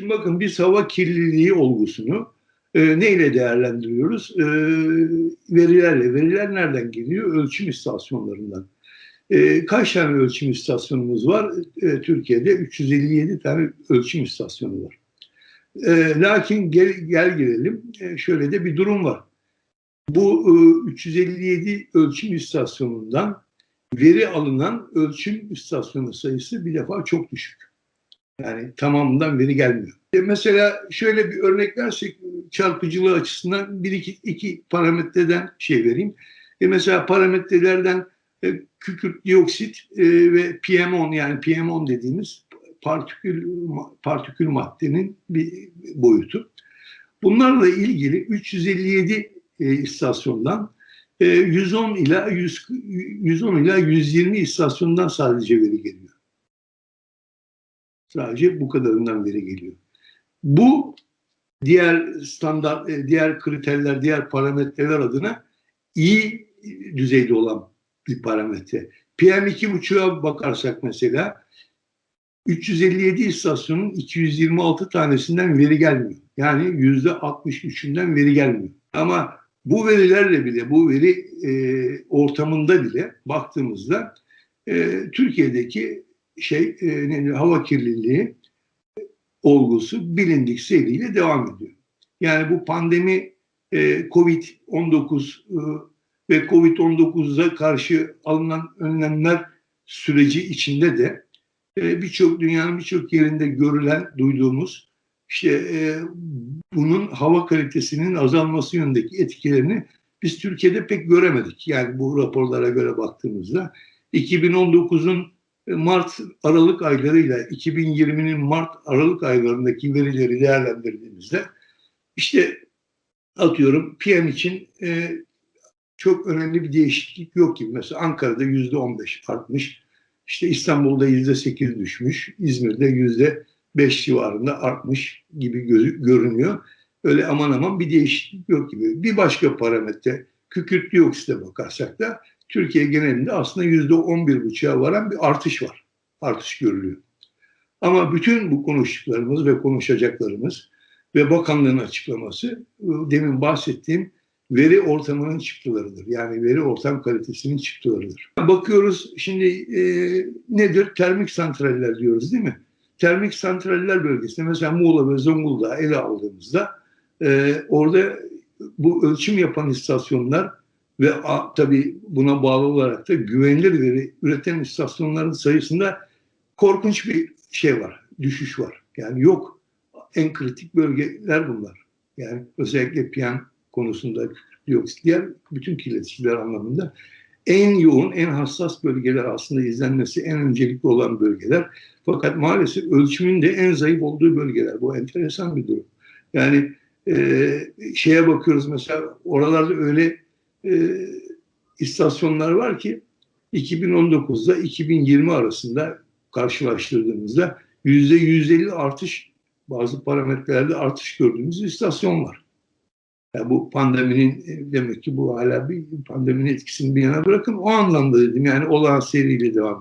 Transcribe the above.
Şimdi bakın biz hava kirliliği olgusunu e, neyle değerlendiriyoruz? E, verilerle. Veriler nereden geliyor? Ölçüm istasyonlarından. E, kaç tane ölçüm istasyonumuz var? E, Türkiye'de 357 tane ölçüm istasyonu var. E, lakin gel, gel gelelim e, şöyle de bir durum var. Bu e, 357 ölçüm istasyonundan veri alınan ölçüm istasyonu sayısı bir defa çok düşük. Yani tamamından veri gelmiyor. E mesela şöyle bir örnek versek çarpıcılığı açısından bir iki, iki parametreden şey vereyim. E mesela parametrelerden e, kükürt dioksit e, ve PM10 yani PM10 dediğimiz partikül partikül maddenin bir boyutu. Bunlarla ilgili 357 e, istasyondan e, 110 ila 100, 110 ila 120 istasyondan sadece veri geliyor. Sadece bu kadarından veri geliyor. Bu diğer standart, e, diğer kriterler, diğer parametreler adına iyi düzeyde olan bir parametre. PM2.5'a bakarsak mesela 357 istasyonun 226 tanesinden veri gelmiyor. Yani yüzde 63'ünden veri gelmiyor. Ama bu verilerle bile, bu veri e, ortamında bile baktığımızda e, Türkiye'deki şey e, hava kirliliği olgusu bilindik seriyle devam ediyor. Yani bu pandemi e, Covid-19 e, ve Covid-19'a karşı alınan önlemler süreci içinde de e, birçok dünyanın birçok yerinde görülen, duyduğumuz işte e, bunun hava kalitesinin azalması yönündeki etkilerini biz Türkiye'de pek göremedik. Yani bu raporlara göre baktığımızda 2019'un Mart Aralık aylarıyla 2020'nin Mart Aralık aylarındaki verileri değerlendirdiğimizde işte atıyorum PM için e, çok önemli bir değişiklik yok gibi. Mesela Ankara'da yüzde 15 artmış. İşte İstanbul'da yüzde 8 düşmüş. İzmir'de yüzde 5 civarında artmış gibi görünüyor. Öyle aman aman bir değişiklik yok gibi. Bir başka parametre kükürt dioksite bakarsak da Türkiye genelinde aslında yüzde on bir buçuğa varan bir artış var. Artış görülüyor. Ama bütün bu konuştuklarımız ve konuşacaklarımız ve bakanlığın açıklaması demin bahsettiğim veri ortamının çıktılarıdır. Yani veri ortam kalitesinin çıktılarıdır. Bakıyoruz şimdi e, nedir? Termik santraller diyoruz değil mi? Termik santraller bölgesinde mesela Muğla ve Zonguldak'ı ele aldığımızda e, orada bu ölçüm yapan istasyonlar ve a, tabii buna bağlı olarak da güvenilir veri üreten istasyonların sayısında korkunç bir şey var, düşüş var. Yani yok. En kritik bölgeler bunlar. Yani özellikle PM konusunda dioksit, diğer bütün kirleticiler anlamında en yoğun, en hassas bölgeler aslında izlenmesi en öncelikli olan bölgeler. Fakat maalesef ölçümün de en zayıf olduğu bölgeler. Bu enteresan bir durum. Yani e, şeye bakıyoruz mesela oralarda öyle e, istasyonlar var ki 2019'da 2020 arasında karşılaştırdığımızda yüzde 150 artış bazı parametrelerde artış gördüğümüz istasyon var. Yani bu pandeminin demek ki bu hala bir pandeminin etkisini bir yana bırakın. O anlamda dedim yani olağan seriyle devam